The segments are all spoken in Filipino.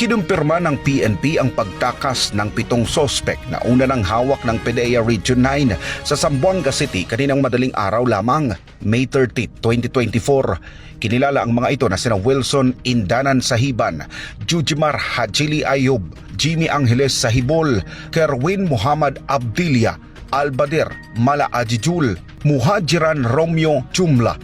Kinumpirma ng PNP ang pagtakas ng pitong sospek na una ng hawak ng PDEA Region 9 sa Zamboanga City kaninang madaling araw lamang, May 30, 2024. Kinilala ang mga ito na sina Wilson Indanan Sahiban, Jujimar Hajili Ayub, Jimmy Angeles Sahibol, Kerwin Muhammad Abdilia, Albader Mala Ajijul, Muhajiran Romeo Chumla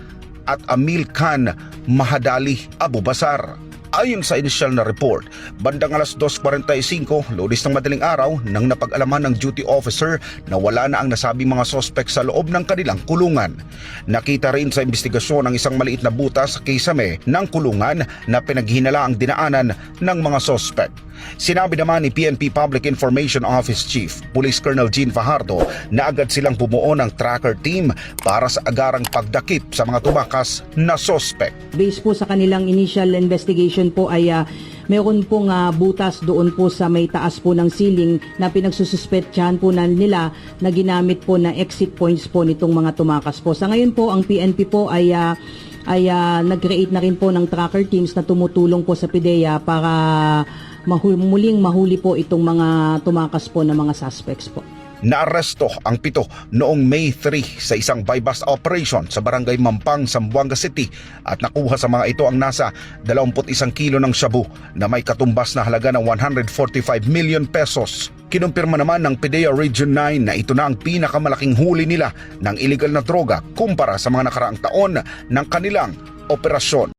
at Amil Khan Mahadali Abu Basar. Ayon sa inisyal na report, bandang alas 2.45, lunis ng madaling araw, nang napag-alaman ng duty officer na wala na ang nasabing mga sospek sa loob ng kanilang kulungan. Nakita rin sa investigasyon ang isang maliit na butas sa kisame ng kulungan na pinaghinala ang dinaanan ng mga sospek. Sinabi naman ni PNP Public Information Office Chief Police Colonel Gene Fajardo na agad silang bumuo ng tracker team para sa agarang pagdakip sa mga tumakas na sospek. Based po sa kanilang initial investigation po ay ah, meron pong ah, butas doon po sa may taas po ng ceiling na pinagsususpetsahan po na nila na ginamit po na exit points po nitong mga tumakas po. Sa ngayon po, ang PNP po ay ah, ay ah, nag-create na rin po ng tracker teams na tumutulong po sa PIDEA para mahu- muling mahuli po itong mga tumakas po na mga suspects po. Naaresto ang pito noong May 3 sa isang buy-bust operation sa barangay Mampang, Zamboanga City at nakuha sa mga ito ang nasa 21 kilo ng shabu na may katumbas na halaga ng 145 million pesos. Kinumpirma naman ng PDEA Region 9 na ito na ang pinakamalaking huli nila ng illegal na droga kumpara sa mga nakaraang taon ng kanilang operasyon.